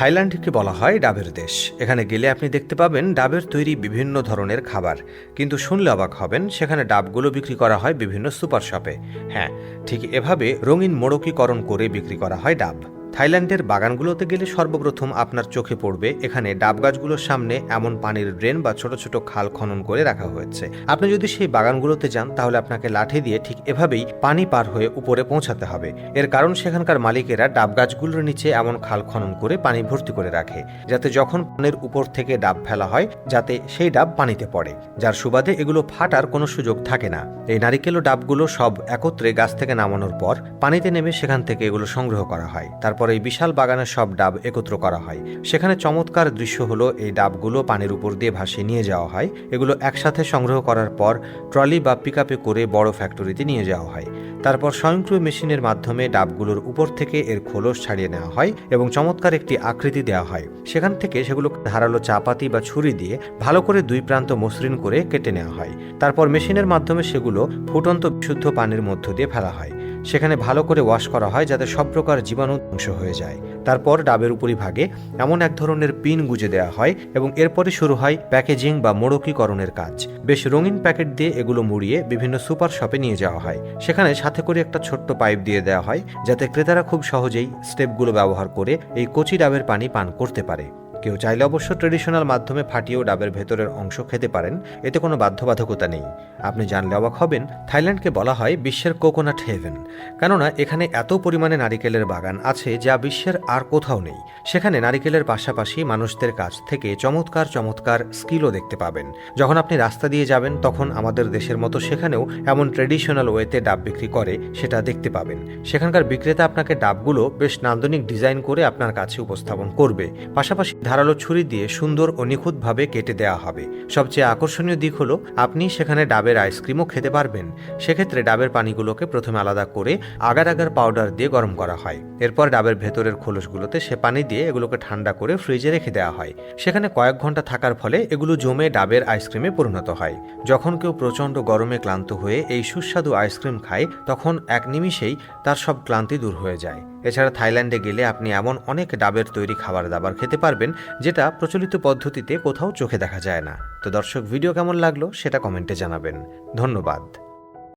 থাইল্যান্ডকে বলা হয় ডাবের দেশ। এখানে গেলে আপনি দেখতে পাবেন ডাবের তৈরি বিভিন্ন ধরনের খাবার। কিন্তু শুনলে অবাক হবেন, সেখানে ডাবগুলো বিক্রি করা হয় বিভিন্ন সুপার শপে। হ্যাঁ ঠিক এভাবে রঙিন মোড়কীকরণ করে বিক্রি করা হয় ডাব। থাইল্যান্ডের বাগানগুলোতে গেলে সর্বপ্রথম আপনার চোখে পড়বে, এখানে ডাব গাছগুলোর সামনে এমন পানির ড্রেন বা ছোট ছোট খাল খনন করে রাখা হয়েছে। আপনি যদি সেই বাগানগুলোতে যান, তাহলে আপনাকে লাঠি দিয়ে ঠিক এভাবেই পানি পার হয়ে উপরে পৌঁছাতে হবে। এর কারণ সেখানকার মালিকেরা ডাব গাছগুলোর নিচে এমন খাল খনন করে পানি ভর্তি করে রাখে, যাতে যখন পানির উপর থেকে ডাব ফেলা হয়, যাতে সেই ডাব পানিতে পড়ে। যার সুবাদে এগুলো ফাটার কোনো সুযোগ থাকে না। এই নারিকেল ও ডাবগুলো সব একত্রে গাছ থেকে নামানোর পর পানিতে নেমে সেখান থেকে এগুলো সংগ্রহ করা হয়। তারপর এই বিশাল বাগানের সব ডাব একত্র করা হয়। সেখানে চমৎকার দৃশ্য হলো এই ডাবগুলো পানির উপর দিয়ে ভাসিয়ে নিয়ে যাওয়া হয়। এগুলো একসাথে সংগ্রহ করার পর ট্রলি বা পিকআপে করে বড় ফ্যাক্টরিতে নিয়ে যাওয়া হয়। তারপর স্বয়ংক্রিয় মেশিনের মাধ্যমে ডাবগুলোর উপর থেকে এর খোলস ছাড়িয়ে নেওয়া হয় এবং চমৎকার একটি আকৃতি দেওয়া হয়। সেখান থেকে সেগুলো ধারালো চাপাতি বা ছুরি দিয়ে ভালো করে দুই প্রান্ত মসৃণ করে কেটে নেওয়া হয়। তারপর মেশিনের মাধ্যমে সেগুলো ফুটন্ত বিশুদ্ধ পানির মধ্য দিয়ে ফেলা হয়। সেখানে ভালো করে ওয়াশ করা হয় যাতে সব প্রকার জীবাণু ধ্বংস হয়ে যায়। তারপর ডাবের উপরিভাগে এমন এক ধরনের পিন গুজে দেওয়া হয় এবং এরপরে শুরু হয় প্যাকেজিং বা মোড়কীকরণের কাজ। বেশ রঙিন প্যাকেট দিয়ে এগুলো মুড়িয়ে বিভিন্ন সুপার শপে নিয়ে যাওয়া হয়। সেখানে সাথে করে একটা ছোট্ট পাইপ দিয়ে দেওয়া হয় যাতে ক্রেতারা খুব সহজেই স্টেপগুলো ব্যবহার করে এই কচি ডাবের পানি পান করতে পারে। কেউ চাইলে অবশ্য ট্রেডিশনাল মাধ্যমে ফাটিয়েও ডাবের ভেতরের অংশ খেতে পারেন, এতে কোনো বাধ্যবাধকতা নেই। আপনি জানলে অবাক হবেন, থাইল্যান্ডকে বলা হয় বিশ্বের কোকোনাট হেভেন কেননা, এখানে এত পরিমাণে নারিকেলের বাগান আছে যা বিশ্বের আর কোথাও নেই। সেখানে নারিকেলের পাশাপাশি মানুষদের কাছ থেকে চমৎকার চমৎকার স্কিলও দেখতে পাবেন। যখন আপনি রাস্তা দিয়ে যাবেন, তখন আমাদের দেশের মতো সেখানেও এমন ট্রেডিশনাল ওয়েতে ডাব বিক্রি করে সেটা দেখতে পাবেন। সেখানকার বিক্রেতা আপনাকে ডাবগুলো বেশ নান্দনিক ডিজাইন করে আপনার কাছে উপস্থাপন করবে। পাশাপাশি ধারালো ছুরি দিয়ে সুন্দর ও নিখুঁতভাবে কেটে দেওয়া হবে। সবচেয়ে আকর্ষণীয় দিক হলো, আপনি সেখানে ডাবের আইসক্রিমও খেতে পারবেন। সেক্ষেত্রে ডাবের পানিগুলোকে প্রথমে আলাদা করে আগার আগার পাউডার দিয়ে গরম করা হয়। এরপর ডাবের ভেতরের খোলসগুলোতে সে পানি দিয়ে এগুলোকে ঠান্ডা করে ফ্রিজে রেখে দেওয়া হয়। সেখানে কয়েক ঘণ্টা থাকার ফলে এগুলো জমে ডাবের আইসক্রিমে পরিণত হয়। যখন কেউ প্রচণ্ড গরমে ক্লান্ত হয়ে এই সুস্বাদু আইসক্রিম খায়, তখন এক নিমিষেই তার সব ক্লান্তি দূর হয়ে যায়। এছাড়া থাইল্যান্ডে গেলে আপনি এমন অনেক ডাবের তৈরি খাবার দাবার খেতে পারবেন, যেটা প্রচলিত পদ্ধতিতে কোথাও চোখে দেখা যায় না। তো দর্শক, ভিডিও কেমন লাগল সেটা কমেন্টে জানাবেন। ধন্যবাদ।